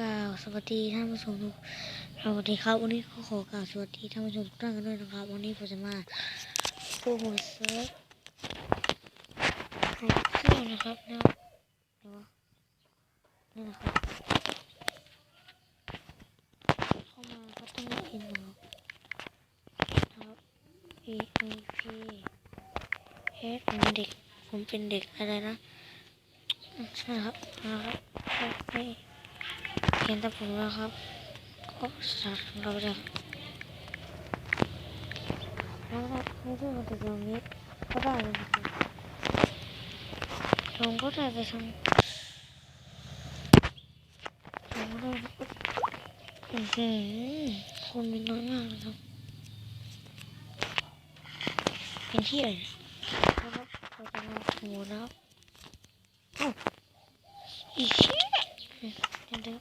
กล่าวสวัสดีท่านผู้ชมทุกสวัสดีครับ วันนี้ก็ขอกล่าวสวัสดีท่านผู้ชมทุกท่านกันด้วยนะครับ วันนี้ผมจะมาโปรโมทเซิร์ฟเครื่องนะครับนะเดี๋ยวนี่นะครับเข้ามาก็ต้องอินนะครับครับ E E P H ผมเป็นเด็กผมเป็นเด็กอะไรนะใช่ครับนะครับไม่ เห็นแต่ผมแล้วครับก็สัตาร์เราเลยแล้วก็ไม่ได้มาถึงตรงนี้ก็ได้เลยนะครับลงก็ได้ไปทางลงก็ได้อือหือคนมีน้อยมากเลยครับเป็นที่อะไรนะครับเราจะมาหมูนะครับอีเชี่ยเดี๋ยวเดี๋ยว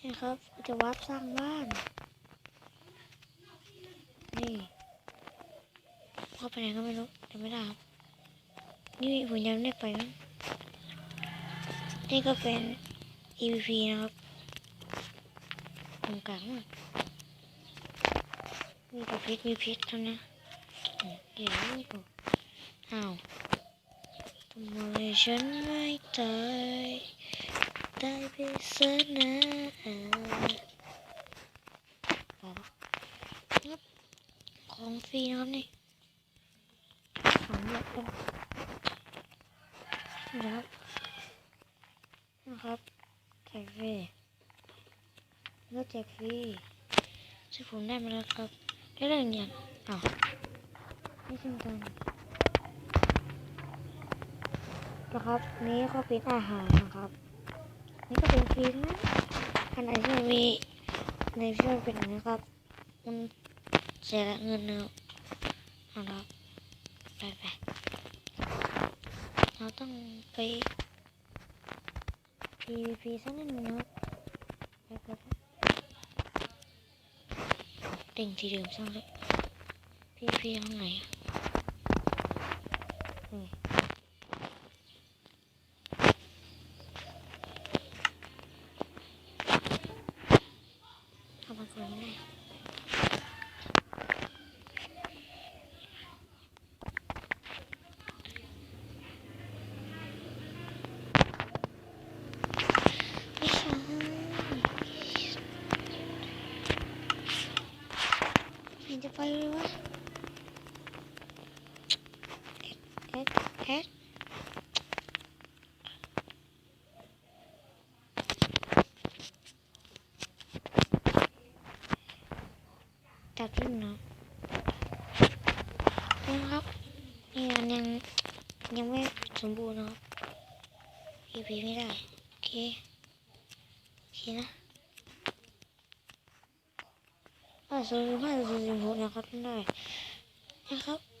นี่ครับเราจะวัด สร้างบ้าน นี่เข้าไปไหนก็ไม่รู้เดี๋ยวไม่ได้ครับ นี่ผมยังไม่ได้ไปนะนี่ก็เป็น EVP นะครับตรงกลางอะมีพิษมีพิษเท่านั้นอืมเดี๋ยวอ้าวทำไมฉันไม่ตายได้ไปซะนะอ๋อครับ ของฟรีนะครับนี่ของเยอะเลยนะครับนะครับแจกฟรีแล้วแจกฟรีซึ่งผมได้มาแล้วครับได้เรื่องอย่างอ้าวไม่ใช่กันนะครับ นี้ก็เป็นอาหารนะครับ นี่ก็เป็นฟรีนะอันไหนที่มีในที่มันเป็นอย่างนี้ครับมันเสียเงิเนอะนะครับมัน ดนึงนะครับไปไปไปเด้งทีเดิมช่างเลย PVP ห้องไหนอะนี่เอามาก่อนไม่ได้ไม่ใช่เห็นจะไปเลยวะเอ็ ดเอ็ดตัดรุ่นเนาะนะครับนี่อันยังยังไม่สมบูรณ์นะครับ EP ไม่ได้ โอเค โอเคนะอ่าศูนย์ห้าศูนย์หกนะครับไม่ได้นะครับ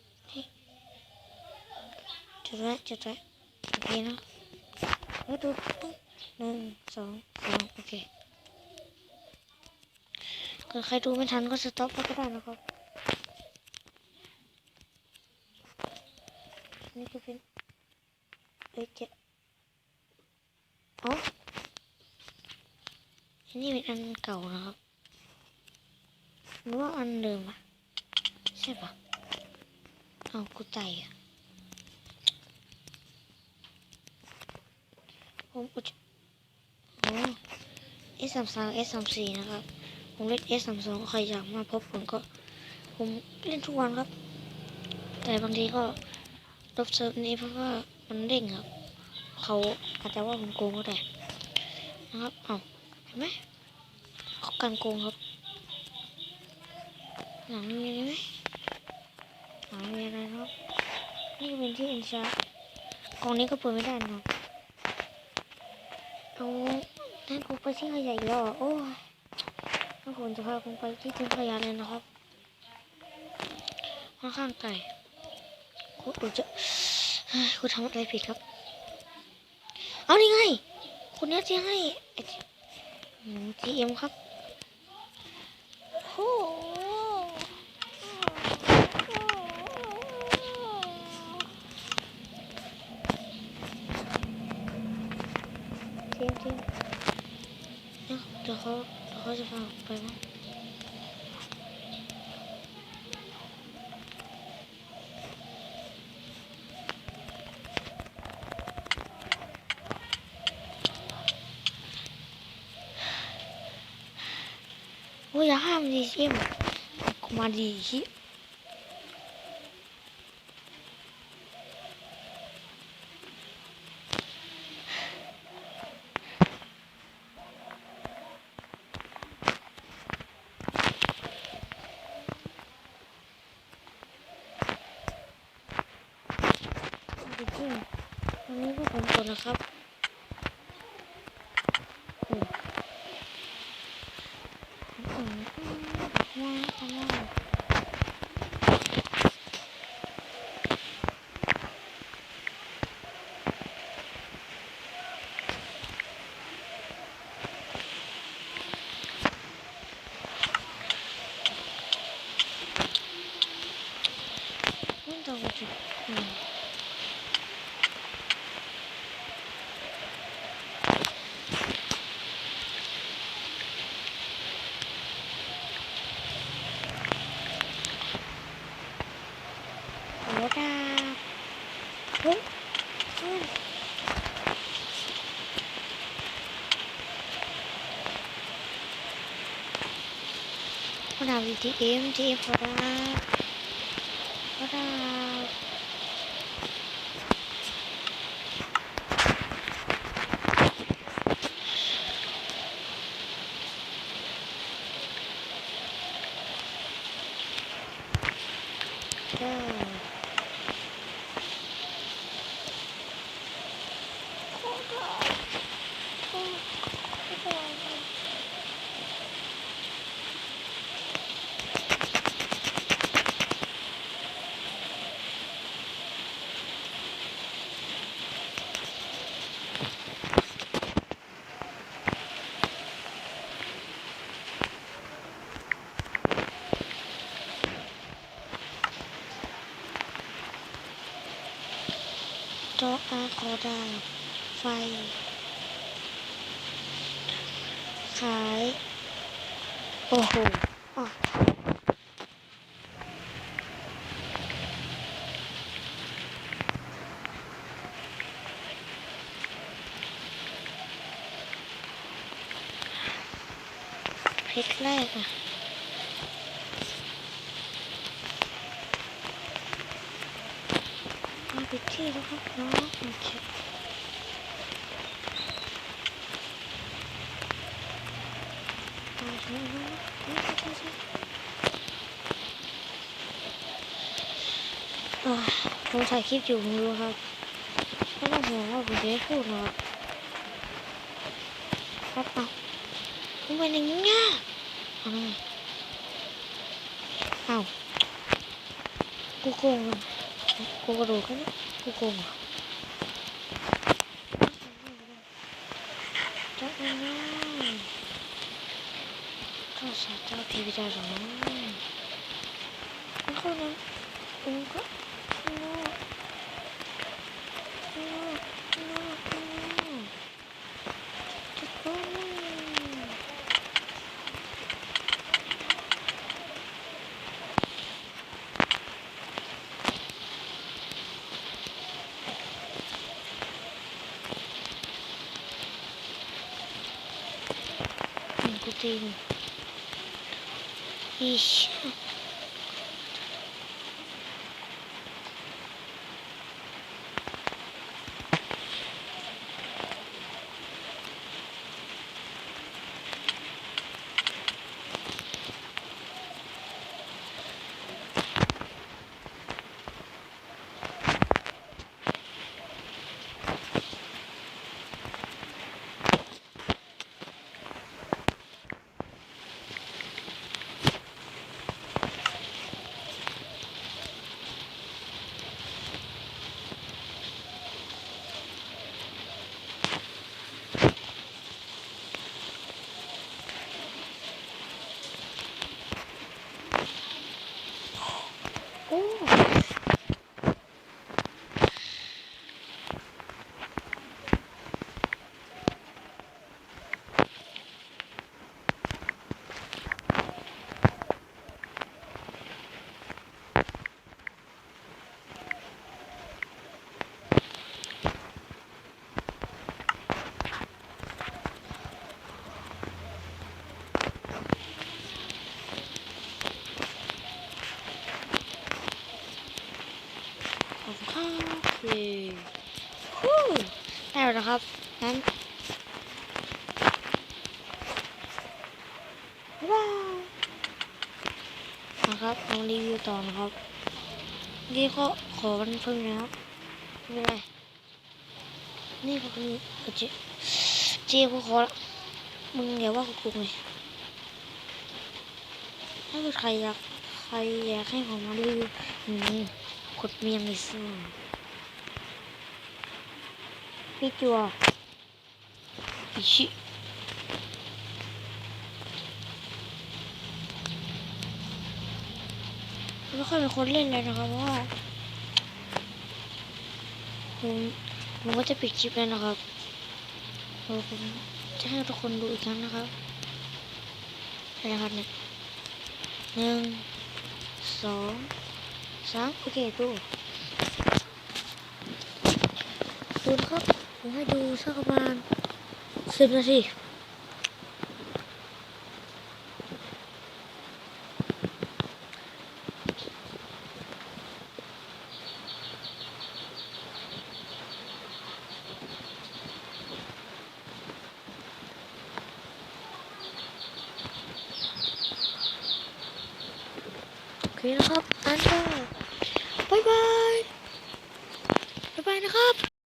จุดไว้จุดไว้โอเคนะแล้วดูปุ๊บหนึ่งสองสามโอเคเกิดใครดูไม่ทันก็สต็อปก็ได้นะครับนี่ก็เป็นเอ้ยเจ็ดอ๋ออันนี้เป็นอันเก่านะครับหรือว่าอันเดิมอะใช่ปะเอากูใจอะ ผมอุจอ๋อ S สามสาม S สามสี่นะครับ ผมเล่น S สามสองใครอยากมาพบผมก็ ผมเล่นทุกวันครับ แต่บางทีก็ลบเซิร์ฟนี้เพราะว่ามันเด้งครับ เขาอาจจะว่าผมโกงก็ได้นะครับเอาเห็นไหมเขาการโกงครับ หลังมีอะไรไหมหลังมีอะไรครับ นี่เป็นที่อินชากล่องนี้ก็เปิดไม่ได้นะครับ เอานั่นกูไปที่ขยะอีกแล้วเหรอโอ้ยถ้าผมจะพาคุณไปที่ทิ้งขยะเลยนะครับค่อนข้างไกลกูดูจะเฮ้ยกูทำอะไรผิดครับ เอานี่ไงคุณเนี้ยที่ให้ทีเอ็มครับโอ้โห ทีมทีมเดี๋ยวเดี๋ยวเขาเดี๋ยวเขาจะพาไปมั้งโอ้ยอย่าห้ามดิชิมกูมาดีชิดิชิมวันนี้พวกผมกด นะครับโอ้อืมอืมว้าวว้าวไม่ต้องจุดอืม โอ้ดาบเฮ้ยเฮ้ยโอ้ดาบดี ทีเอ็มทีเอ็มโอ้ดาบโอ้ดาบก็โอ้ดาบโอ้โอ้ดาบ โต๊ะอาโคดาไฟ ขาย โอ้โหอะเพชรแรกอะ มาปิดที่แล้วครับน้องโอเคมาถึงแล้วนะนี่ใช่ ใช่ใช่อ่าผมถ่ายคลิปอยู่ไม่รู้ครับไม่ต้องห่วงว่าผมจะไม่พูดหรอกครับเอาผมเป็นอย่างนี้อะเอาหน่อยเอากูโกงอะกู กระโดดกันนะกูโกงอะจ้าเอ๋ยข้าสาเจ้าพีวิจารณ์น้อยมันเข้านะมันก็โอ้โอ้โอ้โอ้ทุกคน หนึ่งกูตีหนึ่งอีช โแล้ว นะครับ งั้นบ๊ายบายนะครับลองรีวิวต่อนะครับเมื่ก็ขอวันเพิ่งนะครับไม่เป็นไรนี่ก็คือเจเจกูขอละมึงอย่าว่ากูเลยถ้าเกิดใครอยากใครอยากให้ผมมารีวิวอืมกดเมียงเลยสิ พี่จัวอิชิไม่ค่อยเป็นคนเล่นเลยนะครับเพราะว่าผมผมก็จะปิดคลิปแล้วนะครับเดี๋ยวผมจะให้ทุกคนดูอีกครั้งนะครับอะไรครับเนี่ยหนึ่งสองสามโอเคดูดูนะครับ ผมให้ดูสักประมาณสิบนาทีโอเคนะครับ